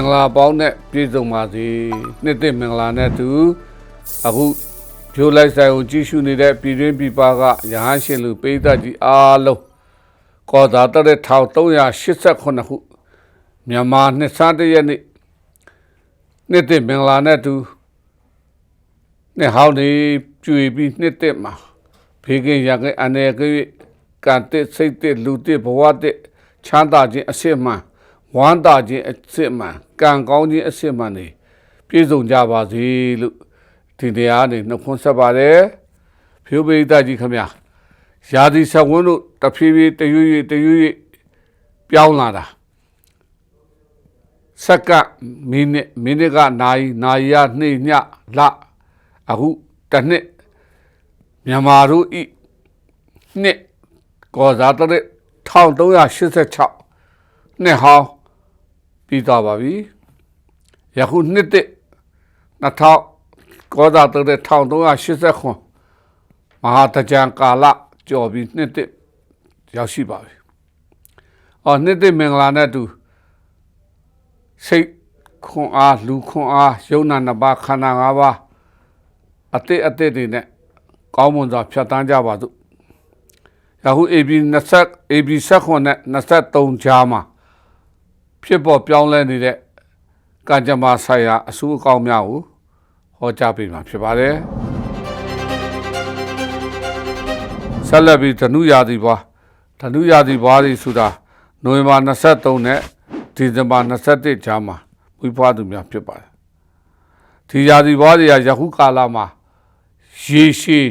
္ဂလာပေါင်းနဲ့ပြည့်စုံပါစေနှစ်သက်မင်္ဂလာနဲ့တူအခုဂျိုလိုက်ဆိုင်ကိုကြည့်ရှုနေတဲ့ပြည်တွင်းပြည်ပကရဟန်းရှင်လူပိဋကကြီးအားလုံးကောသာတတဲ့1388ခုမြန်မာနှစ်ဆန်းတရက်နေ့နှစ်သက်မင်္ဂလာနဲ့တူနှစ်ဟောင်းနေကျွေပြီးနှစ်သက်မှာဖေကင်ရကအနေကကံတက်စိတ်တက်လူတက်ဘဝတက်ချမ်းသာခြင်းအစစ်မှန် ဝမ်းသာခြင်းအစစ်မှန်ကံကောင်းခြင်းအစစ်မှန်နေပြည့်စုံကြပါစေလို့ဒီတရားနေနှုတ်ခွန်းဆက်ပါတယ်ဖြိုးပိဋကကြီးခမညာရာသီဆက်ဝန်းတို့တဖြည်းဖြည်းတရွရွတရွရွပြောင်းလာတာစက္ကန့်မိနစ်မိနစ်ကနိုင်နိုင်ရနှိမ့်ညလအခုတစ်နှစ်မြန်မာတို့ဤနှစ်ကောဇာတရက်1386နှစ်ဟောင်း ပြီးသွားပါပြီယခုနှစ်တစ်2000ကောဇာတရက်1389မဟာတကြံကာလကျော်ပြီးနှစ်တစ်ရောက်ရှိပါပြီအော်နှစ်တစ်မင်္ဂလာနဲ့အတူစိတ်ခွန်အားလူခွန်အားယုံနာနှစ်ပါးခန္ဓာ၅ပါးအတိတ်အတိတ်တွေနဲ့ကောင်းမွန်စွာဖြတ်တန်းကြပါစို့ယခု AB 20 AB 16နဲ့23ကြားမှာ ဖြစ်ပေါ်ပြောင်းလဲနေတဲ့ကံကြမ္မာဆိုင်ရာအဆူအကောင်းများကိုဟောကြားပေးမှာဖြစ်ပါတယ်ဆက်လက်ပြီးဓနုရာသီဘွားဓနုရာသီဘွားတွေဆိုတာနိုဝင်ဘာ23နဲ့ဒီဇင်ဘာ21ကြားမှာဝိဖွားသူများဖြစ်ပါတယ်ဒီရာသီဘွားတွေကယခုကာလမှာရေရှည်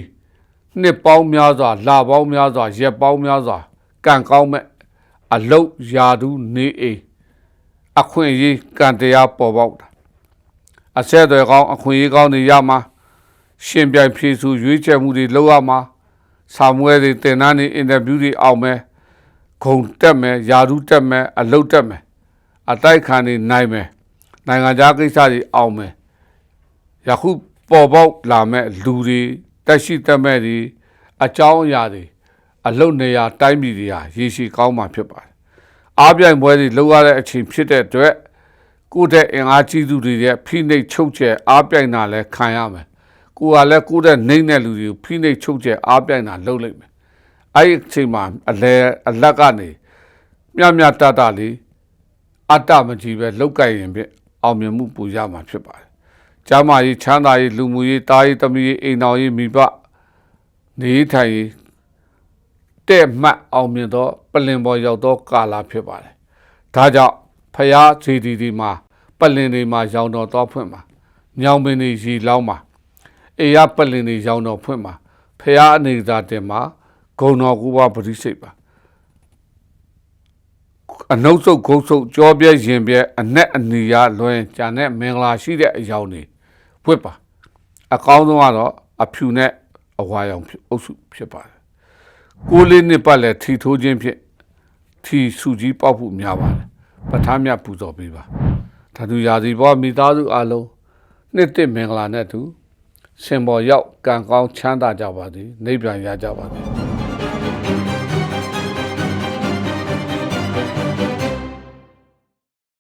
နှစ်ပေါင်းများစွာလပေါင်းများစွာရက်ပေါင်းများစွာကံကောင်းမဲ့အလုတ်ယာဒူးနေအိမ် အခွင့်အရေးကံတရားပေါ်ပေါက်တာအဆက်အသွယ်ကောင်းအခွင့်အရေးကောင်းတွေရမှာရှင်ပြိုင်ဖြည့်စုရွေးချယ်မှုတွေလုပ်ရမှာစာမွဲတွေတင်တန်းတွေအင်တာဗျူးတွေအောင်မယ်ဂုံတက်မယ်ယာဒူးတက်မယ်အလုတ်တက်မယ်အတိုက်ခံတွေနိုင်မယ်နိုင်ငံခြားကိစ္စတွေအောင်မယ်ယခုပေါ်ပေါက်လာမဲ့လူတွေတက်ရှိတက်မဲ့တွေအကြောင်းအရာတွေအလုတ်နေရာတိုင်းပြည်တွေဟာရေရှည်ကောင်းမှဖြစ်ပါတယ်။ အားပြိုင်ပွဲတွေလောက်ရတဲ့အချိန်ဖြစ်တဲ့အတွက်ကိုယ့်တဲ့အင်အားကြီးသူတွေရဲ့ဖိနှိပ်ချုပ်ချယ်အားပြိုင်တာလည်းခံရမယ်။ကိုယ်ကလည်းကိုယ့်တဲ့နှိမ့်တဲ့လူတွေကိုဖိနှိပ်ချုပ်ချယ်အားပြိုင်တာလုပ်လိုက်မယ်။အဲ့ဒီအချိန်မှာအလဲအလက်ကနေမြမြတတလေးအတ္တမကြီးပဲလောက်ကင်ရင်ပြအောင်မြင်မှုပူရမှာဖြစ်ပါတယ်။ကျမ်းမာရေးချမ်းသာရေးလူမှုရေးတာရေးတမီးရေးအိမ်တော်ရေးမိဘနေထိုင်ရေး တဲ့မှတ်အောင်မြင်သောပလင်ပေါ်ရောက်သောကာလဖြစ်ပါတယ်။ဒါကြောင့်ဖျားခြေဒီဒီမှာပလင်တွေမှာရောင်တော်တော်ဖွင့်မှာညောင်ပင်တွေရီလောင်းမှာအေရပလင်တွေရောင်တော်ဖွင့်မှာဖျားအနေသာတင်မှာဂုံတော်ကူပါပရိစိတ်ပါအနှုတ်ဆုပ်ဂုတ်ဆုပ်ကြောပြဲရင်ပြဲအနက်အနီရလွင်ကြံတဲ့မင်္ဂလာရှိတဲ့အကြောင်းတွေဝတ်ပါအကောင်းဆုံးကတော့အဖြူနဲ့အဝါရောင်အုပ်စုဖြစ်ပါတယ် ကိုလေးနှစ်ပတ်လည်းထီထိုးခြင်းဖြင့်ထီစုကြီးပေါက်ဖို့များပါတယ်ပဋ္ဌာန်းမြတ်ပူဇော်ပေးပါဓာတုရာသီဘောမိသားစုအလုံးနှစ်တစ်မင်္ဂလာနဲ့တူစင်ပေါ်ရောက်ကံကောင်းချမ်းသာကြပါသည်နိဗ္ဗာန်ရကြပါသည်